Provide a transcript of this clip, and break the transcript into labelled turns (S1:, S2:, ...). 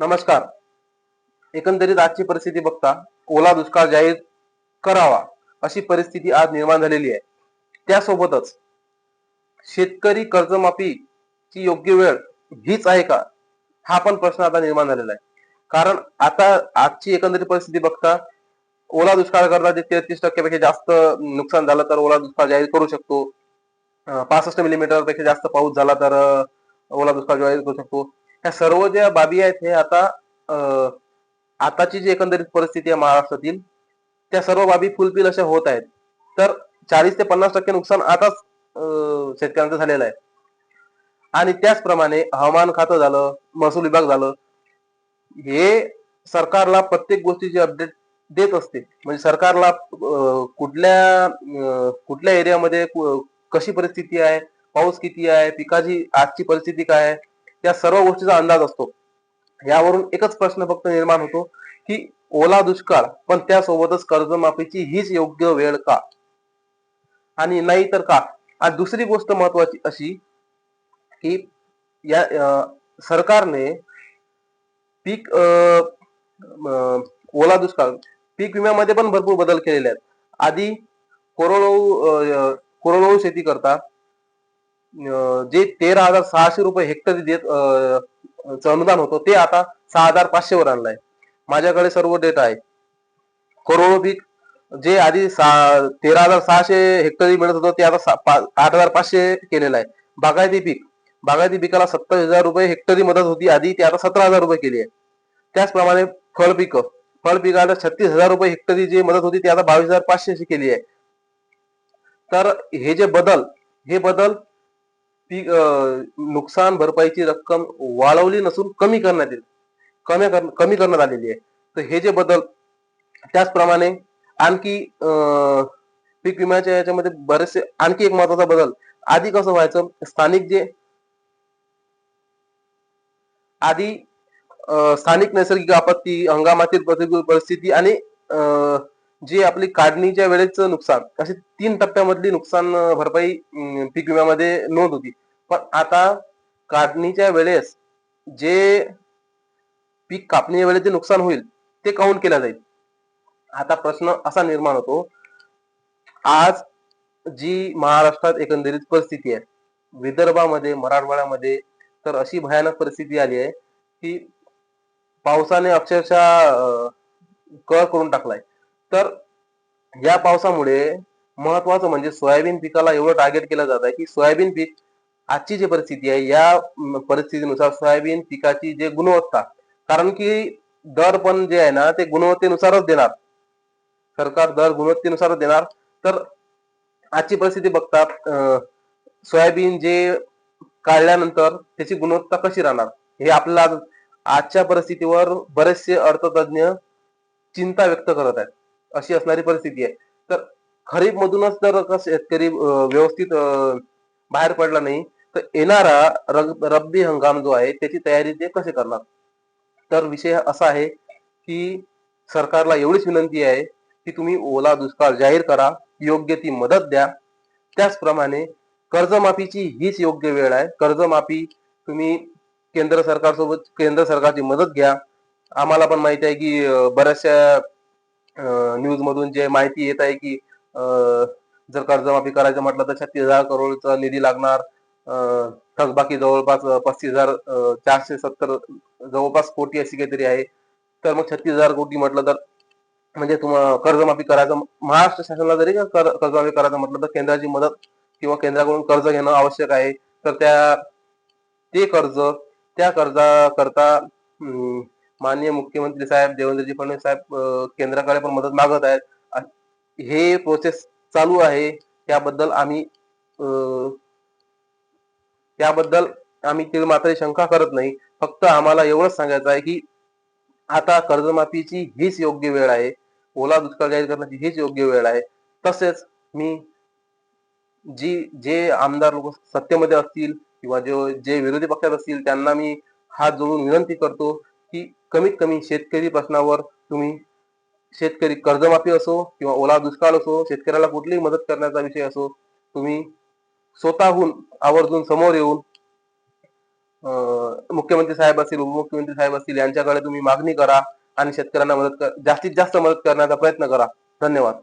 S1: नमस्कार. एकंदरीत आजची परिस्थिती बघता ओला दुष्काळ जाहीर करावा अशी परिस्थिती आज निर्माण झालेली आहे. त्यासोबतच शेतकरी कर्जमाफीची योग्य वेळ हीच आहे का? हा पण प्रश्न आता निर्माण झालेला आहे. कारण आता आजची एकंदरीत परिस्थिती बघता ओला दुष्काळ करता जे तेहतीस टक्क्यापेक्षा जास्त नुकसान झालं तर ओला दुष्काळ जाहीर करू शकतो. पासष्ट मिलीमीटरपेक्षा जास्त पाऊस झाला तर ओला दुष्काळ जाहीर करू शकतो. ह्या सर्व ज्या बाबी आहेत हे आता अं, आताची जी एकंदरीत परिस्थिती आहे महाराष्ट्रातील त्या सर्व बाबी फुलफिल अशा होत आहेत. तर चाळीस ते पन्नास टक्के नुकसान आताच अं, शेतकऱ्यांचं झालेलं आहे. आणि त्याचप्रमाणे हवामान खातं झालं महसूल विभाग झालं हे सरकारला प्रत्येक गोष्टीची अपडेट देत असते म्हणजे सरकारला कुठल्या कुठल्या एरियामध्ये कशी परिस्थिती आहे पाऊस किती आहे पिकाची आजची परिस्थिती काय आहे या सर्व गोष्टीचा अंदाज असतो. यावरून एकच प्रश्न फक्त निर्माण होतो की ओला दुष्काळ पण त्यासोबतच कर्जमाफीची हीच योग्य वेळ का? आणि नाही तर का? आणि दुसरी गोष्ट महत्वाची अशी की या सरकारने पीक अं, अं, ओला दुष्काळ पीक विम्यामध्ये पण भरपूर बदल केलेले आहेत. आधी कोरडवाहू अं, कोरडवाहू शेती करता जे तेरा हजार सहाशे रुपये हेक्टरी देत अनुदान होतं ते आता सहा हजार पाचशेवर आणलं आणलंय. माझ्याकडे सर्व डेटा आहे. करोडो पीक जे आधी सा- तेरा हजार सहाशे हेक्टरी मिळत होतं ते आता आठ हजार पाचशे केलेलं आहे. बागायती पीक बागायती पिकाला सत्तर हजार रुपये हेक्टरी मदत होती आधी ती आता सतरा हजार रुपये केली आहे. त्याचप्रमाणे फळ पिक फळ पिकाला छत्तीस हजार रुपये हेक्टरी जी मदत होती ती आता बावीस हजार पाचशे अशी केली आहे. तर हे जे बदल हे बदल पीक नुकसान भरपाईची रक्कम वाढवली नसून कमी करण्यात येईल. कमी कर- कमी करण्यात आलेली आहे. तर हे जे बदल त्याचप्रमाणे आणखी अं, पीक विम्याच्या याच्यामध्ये बरेचसे आणखी एक महत्त्वाचा बदल आधी कसं व्हायचं स्थानिक जे आधी स्थानिक नैसर्गिक आपत्ती हंगामातील प्रतिकूल परिस्थिती आणि अं, जे आपली काढणीच्या वेळेच नुकसान असे तीन टप्प्यामधली नुकसान भरपाई पीक विम्यामध्ये नोंद होती. पण आता काढणीच्या वेळेस जे पीक कापणी वेळेस जे नुकसान होईल ते काउंट केलं जाईल? आता प्रश्न असा निर्माण होतो आज जी महाराष्ट्रात एकंदरीत परिस्थिती आहे विदर्भामध्ये मराठवाड्यामध्ये तर अशी भयानक परिस्थिती आली आहे की पावसाने अक्षरशः कळ करून टाकलाय. तर या पावसामुळे महत्वाचं म्हणजे सोयाबीन पिकाला एवढं टार्गेट केलं जात आहे की सोयाबीन पीक आजची जी परिस्थिती आहे या परिस्थितीनुसार सोयाबीन पिकाची जे गुणवत्ता कारण की दर पण जे आहे ना ते गुणवत्तेनुसारच देणार. सरकार दर गुणवत्तेनुसारच देणार. तर आजची परिस्थिती बघता सोयाबीन जे काढल्यानंतर त्याची गुणवत्ता कशी राहणार? हे आपल्याला आजच्या परिस्थितीवर बरेचसे अर्थतज्ञ चिंता व्यक्त करत आहेत. अशी असणारी परिस्थिती आहे. तर खरीप मधूनच जर शेतकरी व्यवस्थित बाहेर पडला नाही तर येणारा रब्बी हंगाम जो आहे त्याची तयारी ते कसे करणार? तर विषय असा आहे की सरकारला एवढीच विनंती आहे की तुम्ही ओला दुष्काळ जाहीर करा योग्य ती मदत द्या. त्याचप्रमाणे कर्जमाफीची हीच योग्य वेळ आहे. कर्जमाफी तुम्ही केंद्र सरकारसोबत केंद्र सरकारची मदत घ्या. आम्हाला पण माहिती आहे की बऱ्याचशा न्यूज मधून जे माहिती येत आहे की अं, जर कर्जमाफी करायचं म्हटलं तर छत्तीस हजार करोडचा निधी लागणार. थकबाकी जवळपास पस्तीस हजार चारशे सत्तर जवळपास कोटी अशी काहीतरी आहे. तर मग छत्तीस हजार कोटी म्हटलं तर म्हणजे तुम्हाला कर्जमाफी करायचं महाराष्ट्र शासनाला जरी का कर्जमाफी करायचं म्हटलं तर केंद्राची मदत किंवा केंद्राकडून कर्ज घेणं आवश्यक आहे. तर त्या ते कर्ज त्या कर्जाकरता माननीय मुख्यमंत्री साहेब देवेंद्रजी फडणवीस साहेब केंद्राकडे पण मदत मागत आहेत. हे प्रोसेस चालू आहे. त्याबद्दल आम्ही अं, त्याबद्दल आम्ही तीळ मात्र शंका करत नाही. फक्त आम्हाला एवढंच सांगायचं आहे की आता कर्जमाफीची हीच योग्य वेळ आहे. ओला दुष्काळ जाहीर करण्याची हीच योग्य वेळ आहे. तसेच मी जी जे आमदार लोक सत्तेमध्ये असतील किंवा जे जे विरोधी पक्षात असतील त्यांना मी हात जोडून विनंती करतो की कमीत कमी शेतकरी प्रश्नावर तुम्ही शेतकरी कर्जमाफी असो किंवा ओला दुष्काळ असो शेतकऱ्याला कुठलीही मदत करण्याचा विषय असो तुम्ही स्वतःहून आवर्जून समोर येऊन मुख्यमंत्री साहेब असतील उपमुख्यमंत्री साहेब असतील यांच्याकडे तुम्ही मागणी करा आणि शेतकऱ्यांना मदत कर जास्तीत जास्त मदत करण्याचा प्रयत्न करा. धन्यवाद.